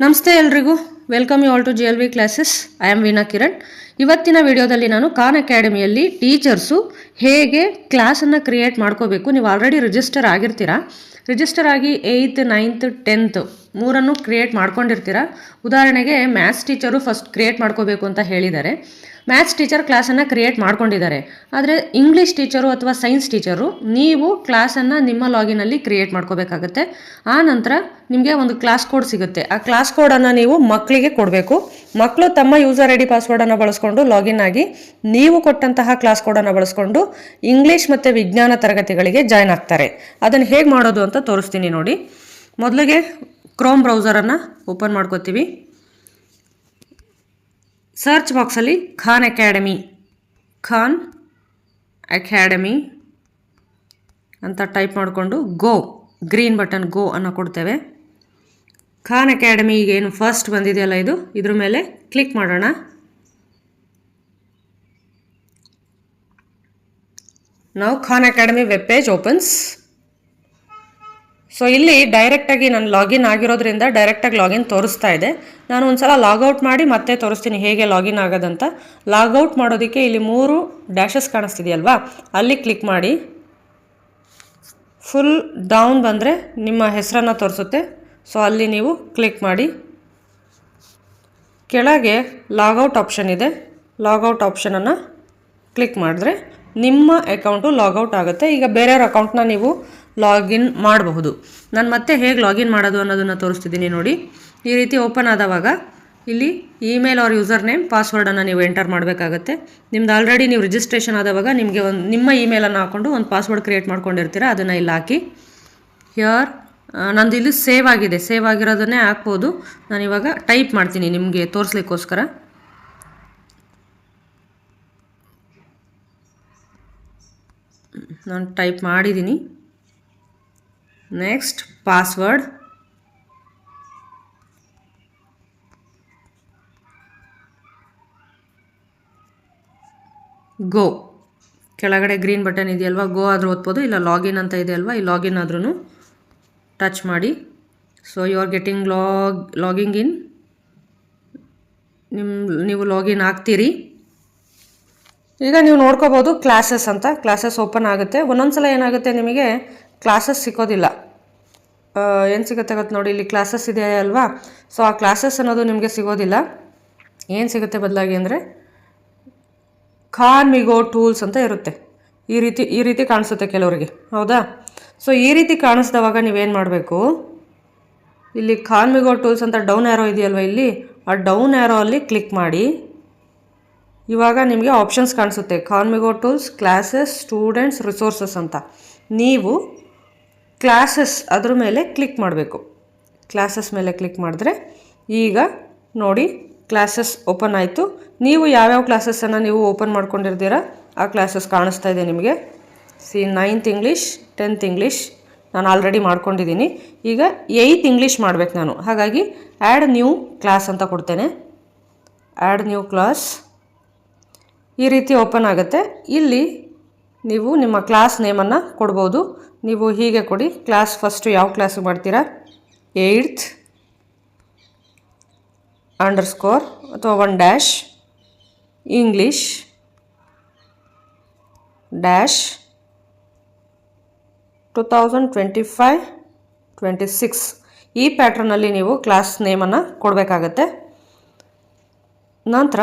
ನಮಸ್ತೆ ಎಲ್ರಿಗೂ. Welcome you all to G L V classes I am Veena Kiran ಇವತ್ತಿನ ವಿಡಿಯೋದಲ್ಲಿ ನಾನು ಖಾನ್ ಅಕಾಡೆಮಿಯಲ್ಲಿ ಟೀಚರ್ಸು ಹೇಗೆ ಕ್ಲಾಸನ್ನು ಕ್ರಿಯೇಟ್ ಮಾಡ್ಕೋಬೇಕು, ನೀವು ಆಲ್ರೆಡಿ ರಿಜಿಸ್ಟರ್ ಆಗಿರ್ತೀರಾ? ರಿಜಿಸ್ಟರ್ ಆಗಿ ಏಯ್ತ್ ನೈನ್ತ್ ಟೆಂತ್ ಮೂರನ್ನು ಕ್ರಿಯೇಟ್ ಮಾಡ್ಕೊಂಡಿರ್ತೀರ? ಉದಾಹರಣೆಗೆ ಮ್ಯಾಥ್ಸ್ ಟೀಚರು ಫಸ್ಟ್ ಕ್ರಿಯೇಟ್ ಮಾಡ್ಕೋಬೇಕು ಅಂತ ಹೇಳಿದ್ದಾರೆ ಮ್ಯಾಥ್ಸ್ ಟೀಚರ್ ಕ್ಲಾಸನ್ನು ಕ್ರಿಯೇಟ್ ಮಾಡ್ಕೊಂಡಿದ್ದಾರೆ. ಆದರೆ ಇಂಗ್ಲೀಷ್ ಟೀಚರು ಅಥವಾ ಸೈನ್ಸ್ ಟೀಚರು ನೀವು ಕ್ಲಾಸನ್ನು ನಿಮ್ಮ ಲಾಗಿನಲ್ಲಿ ಕ್ರಿಯೇಟ್ ಮಾಡ್ಕೋಬೇಕಾಗತ್ತೆ. ಆ ನಂತರ ನಿಮಗೆ ಒಂದು ಕ್ಲಾಸ್ ಕೋಡ್ ಸಿಗುತ್ತೆ. ಆ ಕ್ಲಾಸ್ ಕೋಡನ್ನು ನೀವು ಮಕ್ಕಳಿಗೆ ಕೊಡಬೇಕು. ಮಕ್ಕಳು ತಮ್ಮ ಯೂಸರ್ ಐ ಡಿ ಪಾಸ್ವರ್ಡನ್ನು ಬಳಸ್ಕೊಂಡು ಲಾಗಿನ್ ಆಗಿ ನೀವು ಕೊಟ್ಟಂತಹ ಕ್ಲಾಸ್ ಕೋಡನ್ನು ಬಳಸ್ಕೊಂಡು ಇಂಗ್ಲೀಷ್ ಮತ್ತು ವಿಜ್ಞಾನ ತರಗತಿಗಳಿಗೆ ಜಾಯ್ನ್ ಆಗ್ತಾರೆ. ಅದನ್ನು ಹೇಗೆ ಮಾಡೋದು ಅಂತ ತೋರಿಸ್ತೀನಿ ನೋಡಿ. ಮೊದಲಿಗೆ ಕ್ರೋಮ್ ಬ್ರೌಸರನ್ನು ಓಪನ್ ಮಾಡ್ಕೋತೀವಿ. ಸರ್ಚ್ ಬಾಕ್ಸಲ್ಲಿ ಖಾನ್ ಅಕಾಡೆಮಿ ಖಾನ್ ಅಕಾಡೆಮಿ ಅಂತ ಟೈಪ್ ಮಾಡಿಕೊಂಡು ಗೋ ಗ್ರೀನ್ ಬಟನ್ ಗೋ ಅನ್ನು ಕೊಡ್ತೇವೆ. ಖಾನ್ ಅಕಾಡೆಮಿ ಏನು ಫಸ್ಟ್ ಬಂದಿದೆಯಲ್ಲ ಇದು? ಇದ್ರ ಮೇಲೆ ಕ್ಲಿಕ್ ಮಾಡೋಣ. ನಾವು Khan Academy web page opens so ಇಲ್ಲಿ ಡೈರೆಕ್ಟಾಗಿ ನಾನು ಲಾಗಿನ್ ಆಗಿರೋದ್ರಿಂದ ಡೈರೆಕ್ಟಾಗಿ ಲಾಗಿನ್ ತೋರಿಸ್ತಾ ಇದೆ. ನಾನು ಒಂದ್ಸಲ ಲಾಗೌಟ್ ಮಾಡಿ ಮತ್ತೆ ತೋರಿಸ್ತೀನಿ ಹೇಗೆ ಲಾಗಿನ್ ಆಗೋದಂತ. ಲಾಗೌಟ್ ಮಾಡೋದಕ್ಕೆ ಇಲ್ಲಿ ಮೂರು ಡ್ಯಾಶಸ್ ಕಾಣಿಸ್ತಿದೆಯಲ್ವಾ? ಅಲ್ಲಿ ಕ್ಲಿಕ್ ಮಾಡಿ. ಫುಲ್ ಡೌನ್ ಬಂದರೆ ನಿಮ್ಮ ಹೆಸರನ್ನು ತೋರಿಸುತ್ತೆ. ಸೊ ಅಲ್ಲಿ ನೀವು ಕ್ಲಿಕ್ ಮಾಡಿ. ಕೆಳಗೆ ಲಾಗೌಟ್ ಆಪ್ಷನ್ ಇದೆ. ಲಾಗೌಟ್ ಆಪ್ಷನನ್ನು ಕ್ಲಿಕ್ ಮಾಡಿದ್ರೆ ನಿಮ್ಮ ಅಕೌಂಟು ಲಾಗೌಟ್ ಆಗುತ್ತೆ. ಈಗ ಬೇರೆಯವ್ರ ಅಕೌಂಟ್ನ ನೀವು ಲಾಗಿನ್ ಮಾಡಬಹುದು. ನಾನು ಮತ್ತೆ ಹೇಗೆ ಲಾಗಿನ್ ಮಾಡೋದು ಅನ್ನೋದನ್ನು ತೋರಿಸ್ತಿದ್ದೀನಿ ನೋಡಿ. ಈ ರೀತಿ ಓಪನ್ ಆದವಾಗ ಇಲ್ಲಿ ಇಮೇಲ್ ಆರ್ ಯೂಸರ್ ನೇಮ್ ಪಾಸ್ವರ್ಡನ್ನು ನೀವು ಎಂಟರ್ ಮಾಡಬೇಕಾಗತ್ತೆ. ನಿಮ್ದು ಆಲ್ರೆಡಿ ನೀವು ರಿಜಿಸ್ಟ್ರೇಷನ್ ಆದವಾಗ ನಿಮಗೆ ಒಂದು, ನಿಮ್ಮ ಇಮೇಲನ್ನು ಹಾಕ್ಕೊಂಡು ಒಂದು ಪಾಸ್ವರ್ಡ್ ಕ್ರಿಯೇಟ್ ಮಾಡ್ಕೊಂಡಿರ್ತೀರ, ಅದನ್ನು ಇಲ್ಲಿ ಹಾಕಿ. ಹಿಯರ್ ನಂದು ಇಲ್ಲಿ ಸೇವ್ ಆಗಿದೆ. ಸೇವ್ ಆಗಿರೋದನ್ನೇ ಹಾಕ್ಬೋದು. ನಾನು ಇವಾಗ ಟೈಪ್ ಮಾಡ್ತೀನಿ ನಿಮಗೆ ತೋರಿಸ್ಲಿಕ್ಕೋಸ್ಕರ. ನಾನು ಟೈಪ್ ಮಾಡಿದ್ದೀನಿ ನೆಕ್ಸ್ಟ್ ಪಾಸ್ವರ್ಡ್ ಗೋ ಕೆಳಗಡೆ ಗ್ರೀನ್ ಬಟನ್ ಇದೆಯಲ್ವಾ? ಗೋ ಆದರೂ ಓದ್ಬೋದು. ಇಲ್ಲ ಲಾಗಿನ್ ಅಂತ ಇದೆ ಅಲ್ವಾ ಈ ಲಾಗಿನ್ ಆದ್ರೂ ಟಚ್ ಮಾಡಿ. So you are getting log logging in ನಿಮ್ಮ ನೀವು ಲಾಗಿನ್ ಆಗ್ತೀರಿ. ಈಗ ನೀವು ನೋಡ್ಕೋಬೋದು ಕ್ಲಾಸಸ್ ಅಂತ. ಕ್ಲಾಸಸ್ ಓಪನ್ ಆಗುತ್ತೆ. ಒಂದೊಂದು ಸಲ ಏನಾಗುತ್ತೆ ನಿಮಗೆ? ಕ್ಲಾಸಸ್ ಸಿಕ್ಕೋದಿಲ್ಲ. ಏನು ಸಿಗುತ್ತೆ ಗೊತ್ತು ನೋಡಿ, ಇಲ್ಲಿ ಕ್ಲಾಸಸ್ ಇದೆ ಅಲ್ವಾ? ಸೊ ಆ ಕ್ಲಾಸಸ್ ಅನ್ನೋದು ನಿಮಗೆ ಸಿಗೋದಿಲ್ಲ. ಏನು ಸಿಗುತ್ತೆ ಬದಲಾಗಿ ಅಂದರೆ? ಖಾನ್ ಮಿಗೋ ಟೂಲ್ಸ್ ಅಂತ ಇರುತ್ತೆ. ಈ ರೀತಿ ಈ ರೀತಿ ಕಾಣಿಸುತ್ತೆ ಕೆಲವರಿಗೆ. ಹೌದಾ? ಸೊ ಈ ರೀತಿ ಕಾಣಿಸ್ದವಾಗ ನೀವೇನು ಮಾಡಬೇಕು? ಇಲ್ಲಿ ಕಾನ್ಮಿಗೋ ಟೂಲ್ಸ್ ಅಂತ ಡೌನ್ ಆ್ಯರೋ ಇದೆಯಲ್ವ ಇಲ್ಲಿ? ಆ ಡೌನ್ ಆ್ಯರೋ ಅಲ್ಲಿ ಕ್ಲಿಕ್ ಮಾಡಿ. ಇವಾಗ ನಿಮಗೆ ಆಪ್ಷನ್ಸ್ ಕಾಣಿಸುತ್ತೆ. Khanmigo tools classes students resources ಅಂತ. ನೀವು ಕ್ಲಾಸಸ್ ಅದ್ರ ಮೇಲೆ ಕ್ಲಿಕ್ ಮಾಡಬೇಕು. ಕ್ಲಾಸಸ್ ಮೇಲೆ ಕ್ಲಿಕ್ ಮಾಡಿದ್ರೆ ಈಗ ನೋಡಿ ಕ್ಲಾಸಸ್ ಓಪನ್ ಆಯಿತು. ನೀವು ಯಾವ್ಯಾವ ಕ್ಲಾಸಸ್ಸನ್ನು ನೀವು ಓಪನ್ ಮಾಡ್ಕೊಂಡಿರ್ತೀರ, ಆ ಕ್ಲಾಸಸ್ ಕಾಣಿಸ್ತಾ ಇದೆ ನಿಮಗೆ. See ninth English tenth English ನಾನು ಆಲ್ರೆಡಿ ಮಾಡ್ಕೊಂಡಿದ್ದೀನಿ. ಈಗ ಏಯ್ತ್ ಇಂಗ್ಲೀಷ್ ಮಾಡಬೇಕು ನಾನು. ಹಾಗಾಗಿ ಆ್ಯಡ್ ನ್ಯೂ ಕ್ಲಾಸ್ ಅಂತ ಕೊಡ್ತೇನೆ. ಆ್ಯಡ್ ನ್ಯೂ ಕ್ಲಾಸ್ ಈ ರೀತಿ ಓಪನ್ ಆಗುತ್ತೆ. ಇಲ್ಲಿ ನೀವು ನಿಮ್ಮ ಕ್ಲಾಸ್ ನೇಮನ್ನು ಕೊಡ್ಬೋದು. ನೀವು ಹೀಗೆ ಕೊಡಿ. ಕ್ಲಾಸ್ ಫಸ್ಟು ಯಾವ ಕ್ಲಾಸಿಗೆ ಮಾಡ್ತೀರಾ? ಏಯ್ತ್ ಅಂಡರ್ ಸ್ಕೋರ್ ಅಥವಾ one dash English dash two thousand twenty twenty ಈ ಪ್ಯಾಟ್ರನಲ್ಲಿ ನೀವು ಕ್ಲಾಸ್ ನೇಮನ್ನು ಕೊಡಬೇಕಾಗತ್ತೆ. ನಂತರ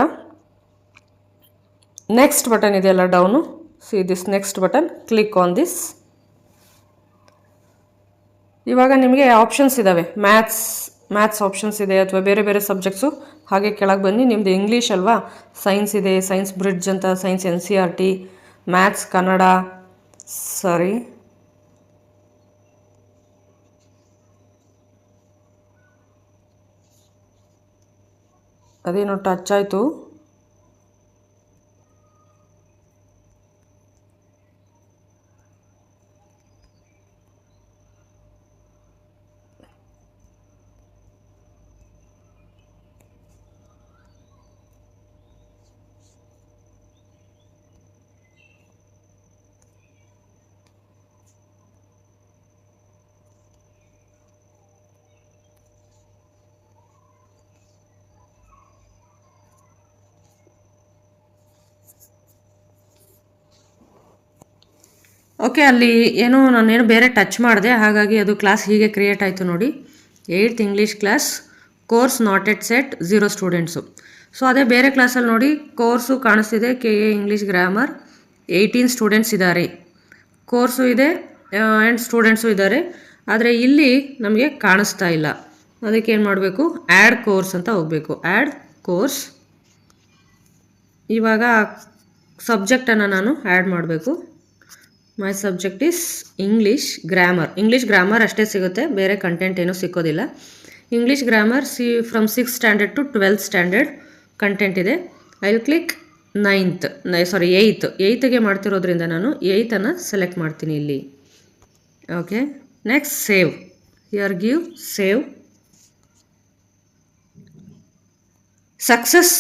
ನೆಕ್ಸ್ಟ್ ಬಟನ್ ಇದೆಯಲ್ಲ down see this next button click on this ಇವಾಗ ನಿಮಗೆ ಆಪ್ಷನ್ಸ್ ಇದ್ದಾವೆ ಮ್ಯಾಥ್ಸ್ ಮ್ಯಾಥ್ಸ್ ಆಪ್ಷನ್ಸ್ ಇದೆ ಅಥವಾ ಬೇರೆ ಬೇರೆ ಸಬ್ಜೆಕ್ಟ್ಸು ಹಾಗೆ ಕೆಳಗೆ ಬನ್ನಿ. ನಿಮ್ಮದು ಇಂಗ್ಲೀಷ್ ಅಲ್ವಾ? ಸೈನ್ಸ್ ಇದೆ ಸೈನ್ಸ್ ಬ್ರಿಡ್ಜ್ ಅಂತ science N C R T maths Kannada sorry ಅದೇನೋ ಟಚ್ ಆಯಿತು. ಓಕೆ ಅಲ್ಲಿ ಏನೋ ನಾನೇನು ಬೇರೆ ಟಚ್ ಮಾಡಿದೆ, ಹಾಗಾಗಿ ಅದು ಕ್ಲಾಸ್ ಹೀಗೆ ಕ್ರಿಯೇಟ್ ಆಯಿತು ನೋಡಿ. Eighth English class course not yet set zero students so ಅದೇ ಬೇರೆ ಕ್ಲಾಸಲ್ಲಿ ನೋಡಿ ಕೋರ್ಸು ಕಾಣಿಸ್ತಿದೆ K A English grammar eighteen students ಇದ್ದಾರೆ ಕೋರ್ಸು ಇದೆ ಆ್ಯಂಡ್ ಸ್ಟೂಡೆಂಟ್ಸು ಇದ್ದಾರೆ ಆದರೆ ಇಲ್ಲಿ ನಮಗೆ ಕಾಣಿಸ್ತಾ ಇಲ್ಲ. ಅದಕ್ಕೆ ಏನು ಮಾಡಬೇಕು? ಆ್ಯಡ್ ಕೋರ್ಸ್ ಅಂತ ಹೋಗಬೇಕು. ಆ್ಯಡ್ ಕೋರ್ಸ್ ಇವಾಗ ಸಬ್ಜೆಕ್ಟನ್ನು ನಾನು ಆ್ಯಡ್ ಮಾಡಬೇಕು. My subject is English grammar English grammar ಅಷ್ಟೇ ಸಿಗುತ್ತೆ, ಬೇರೆ ಕಂಟೆಂಟ್ ಏನೂ ಸಿಕ್ಕೋದಿಲ್ಲ. English grammar see from six standard to twelfth standard content ಇದೆ. I will click ninth sorry eighth ಏಯ್ತ್ಗೆ ಮಾಡ್ತಿರೋದ್ರಿಂದ ನಾನು ಏಯ್ತನ್ನು ಸೆಲೆಕ್ಟ್ ಮಾಡ್ತೀನಿ ಇಲ್ಲಿ. Okay next save your give save success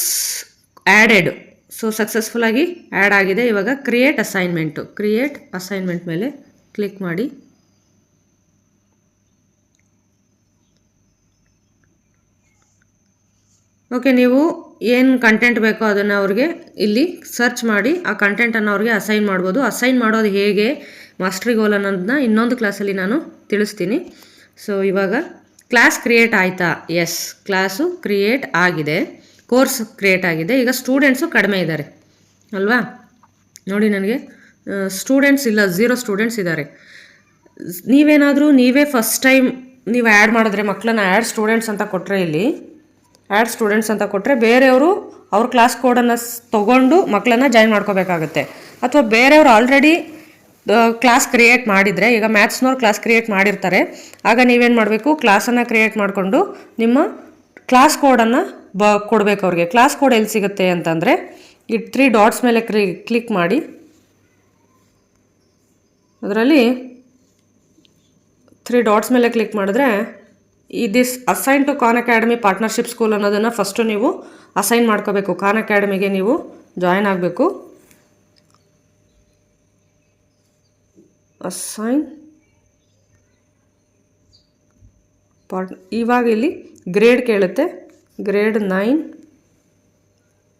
added so ಸಕ್ಸಸ್ಫುಲ್ಲಾಗಿ add ಆಗಿದೆ. ಇವಾಗ ಕ್ರಿಯೇಟ್ ಅಸೈನ್ಮೆಂಟು ಕ್ರಿಯೇಟ್ ಅಸೈನ್ಮೆಂಟ್ ಮೇಲೆ click ಮಾಡಿ. ಓಕೆ ನೀವು ಏನು ಕಂಟೆಂಟ್ ಬೇಕೋ ಅದನ್ನು ಅವ್ರಿಗೆ ಇಲ್ಲಿ ಸರ್ಚ್ ಮಾಡಿ. ಆ ಕಂಟೆಂಟನ್ನು ಅವ್ರಿಗೆ ಅಸೈನ್ ಮಾಡ್ಬೋದು. ಅಸೈನ್ ಮಾಡೋದು ಹೇಗೆ? ಮಾಸ್ಟ್ರಿ ಗೋಲ್ ಅನ್ನೋದನ್ನ ಇನ್ನೊಂದು ಕ್ಲಾಸಲ್ಲಿ ನಾನು ತಿಳಿಸ್ತೀನಿ. ಸೊ ಇವಾಗ ಕ್ಲಾಸ್ ಕ್ರಿಯೇಟ್ ಆಯಿತಾ? ಎಸ್ ಕ್ಲಾಸು ಕ್ರಿಯೇಟ್ ಆಗಿದೆ. ಕೋರ್ಸ್ ಕ್ರಿಯೇಟ್ ಆಗಿದೆ. ಈಗ ಸ್ಟೂಡೆಂಟ್ಸು ಕಡಿಮೆ ಇದ್ದಾರೆ. ಅಲ್ವಾ? ನೋಡಿ ನನಗೆ. ಸ್ಟೂಡೆಂಟ್ಸ್ ಇಲ್ಲ, ಝೀರೋ ಸ್ಟೂಡೆಂಟ್ಸ್ ಇದ್ದಾರೆ. ನೀವೇನಾದರೂ ನೀವೇ ಫಸ್ಟ್ ಟೈಮ್ ನೀವು ಆ್ಯಡ್ ಮಾಡಿದ್ರೆ ಮಕ್ಕಳನ್ನ ಆ್ಯಡ್ ಸ್ಟೂಡೆಂಟ್ಸ್ ಅಂತ ಕೊಟ್ಟರೆ ಇಲ್ಲಿ, ಆ್ಯಡ್ ಸ್ಟೂಡೆಂಟ್ಸ್ ಅಂತ ಕೊಟ್ಟರೆ ಬೇರೆಯವರು ಅವ್ರ ಕ್ಲಾಸ್ ಕೋಡನ್ನು ತೊಗೊಂಡು ಮಕ್ಕಳನ್ನ ಜಾಯಿನ್ ಮಾಡ್ಕೋಬೇಕಾಗುತ್ತೆ. ಅಥವಾ ಬೇರೆಯವರು ಆಲ್ರೆಡಿ ಕ್ಲಾಸ್ ಕ್ರಿಯೇಟ್ ಮಾಡಿದರೆ, ಈಗ ಮ್ಯಾಥ್ಸ್ನವ್ರು ಕ್ಲಾಸ್ ಕ್ರಿಯೇಟ್ ಮಾಡಿರ್ತಾರೆ. ಆಗ ನೀವೇನು ಮಾಡಬೇಕು? ಕ್ಲಾಸನ್ನು ಕ್ರಿಯೇಟ್ ಮಾಡಿಕೊಂಡು ನಿಮ್ಮ ಕ್ಲಾಸ್ ಕೋಡನ್ನು ಬ ಕೊಡಬೇಕು ಅವ್ರಿಗೆ. ಕ್ಲಾಸ್ ಕೋಡ್ ಎಲ್ಲಿ ಸಿಗುತ್ತೆ ಅಂತಂದರೆ, ಈ ತ್ರೀ ಡಾಟ್ಸ್ ಮೇಲೆ ಕ್ರಿ ಕ್ಲಿಕ್ ಮಾಡಿ. ಅದರಲ್ಲಿ ತ್ರೀ ಡಾಟ್ಸ್ ಮೇಲೆ ಕ್ಲಿಕ್ ಮಾಡಿದ್ರೆ, ಈ this assign to Khan Academy partnership school ಅನ್ನೋದನ್ನು ಫಸ್ಟು ನೀವು ಅಸೈನ್ ಮಾಡ್ಕೋಬೇಕು. ಖಾನ್ ಅಕಾಡೆಮಿಗೆ ನೀವು ಜಾಯಿನ್ ಆಗಬೇಕು. ಅಸೈನ್ ಪಾರ್ಟ್ ಇವಾಗ ಇಲ್ಲಿ ಗ್ರೇಡ್ ಕೇಳುತ್ತೆ. Grade nine.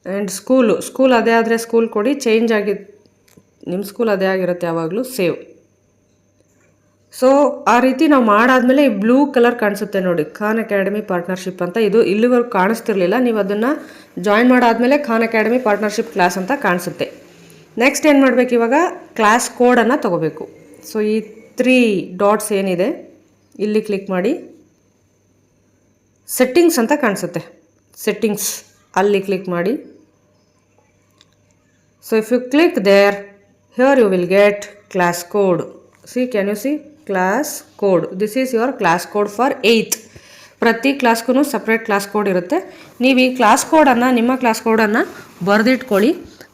And school school ಅದೇ ಆದರೆ ಸ್ಕೂಲ್ ಕೊಡಿ ಚೇಂಜ್ ಆಗಿ ನಿಮ್ಮ ಸ್ಕೂಲ್ ಅದೇ ಆಗಿರುತ್ತೆ ಯಾವಾಗಲೂ ಸೇವ್ ಸೊ ಆ ರೀತಿ ನಾವು ಮಾಡಾದಮೇಲೆ ಈ ಬ್ಲೂ ಕಲರ್ ಕಾಣಿಸುತ್ತೆ ನೋಡಿ ಖಾನ್ ಅಕಾಡೆಮಿ ಪಾರ್ಟ್ನರ್ಶಿಪ್ ಅಂತ. ಇದು ಇಲ್ಲಿವರೆಗೂ ಕಾಣಿಸ್ತಿರ್ಲಿಲ್ಲ, ನೀವು ಅದನ್ನು ಜಾಯಿನ್ ಮಾಡಾದಮೇಲೆ ಖಾನ್ ಅಕಾಡೆಮಿ ಪಾರ್ಟ್ನರ್ಶಿಪ್ ಕ್ಲಾಸ್ ಅಂತ ಕಾಣಿಸುತ್ತೆ. ನೆಕ್ಸ್ಟ್ ಏನು ಮಾಡಬೇಕು ಇವಾಗ? ಕ್ಲಾಸ್ ಕೋಡನ್ನು ತೊಗೋಬೇಕು. ಸೊ ಈ ತ್ರೀ ಡಾಟ್ಸ್ ಏನಿದೆ, ಇಲ್ಲಿ ಕ್ಲಿಕ್ ಮಾಡಿ. ಸೆಟ್ಟಿಂಗ್ಸ್ ಅಂತ ಕಾಣಿಸುತ್ತೆ. ಸೆಟ್ಟಿಂಗ್ಸ್ ಅಲ್ಲಿ ಕ್ಲಿಕ್ ಮಾಡಿ. So if you click there here you will get class code see can you see class code this is your class code for eighth ಪ್ರತಿ ಕ್ಲಾಸ್ಗೂ ಸಪ್ರೇಟ್ ಕ್ಲಾಸ್ ಕೋಡ್ ಇರುತ್ತೆ. ನೀವು ಈ ಕ್ಲಾಸ್ ಕೋಡನ್ನು ನಿಮ್ಮ ಕ್ಲಾಸ್ ಕೋಡನ್ನು ಬರೆದಿಟ್ಕೊಳ್ಳಿ.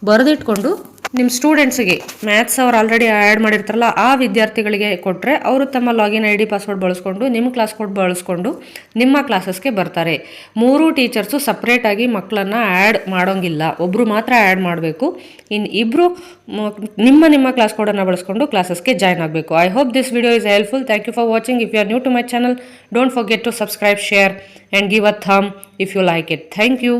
ಬರೆದಿಟ್ಕೊಂಡು ನಿಮ್ಮ ಸ್ಟೂಡೆಂಟ್ಸಿಗೆ ಮ್ಯಾಥ್ಸ್ ಅವ್ರು ಆಲ್ರೆಡಿ ಆ್ಯಡ್ ಮಾಡಿರ್ತಾರಲ್ಲ, ಆ ವಿದ್ಯಾರ್ಥಿಗಳಿಗೆ ಕೊಟ್ಟರೆ ಅವರು ತಮ್ಮ ಲಾಗಿನ್ ಐ ಡಿ ಪಾಸ್ವರ್ಡ್ ಬಳಸ್ಕೊಂಡು ನಿಮ್ಮ ಕ್ಲಾಸ್ ಕೋಡ್ ಬಳಸ್ಕೊಂಡು ನಿಮ್ಮ ಕ್ಲಾಸಸ್ಗೆ ಬರ್ತಾರೆ. ಮೂರು ಟೀಚರ್ಸು ಸಪ್ರೇಟಾಗಿ ಮಕ್ಕಳನ್ನು ಆ್ಯಡ್ ಮಾಡೋಂಗಿಲ್ಲ. ಒಬ್ಬರು ಮಾತ್ರ ಆ್ಯಡ್ ಮಾಡಬೇಕು. ಇನ್ನು ಇಬ್ಬರು ನಿಮ್ಮ ನಿಮ್ಮ ಕ್ಲಾಸ್ ಕೋಡನ್ನು ಬಳಸ್ಕೊಂಡು ಕ್ಲಾಸಸ್ಗೆ ಜಾಯ್ನ್ ಆಗಬೇಕು. I hope this video is helpful thank you for watching if you are new to my channel don't forget to subscribe share and give a thumb if you like it thank you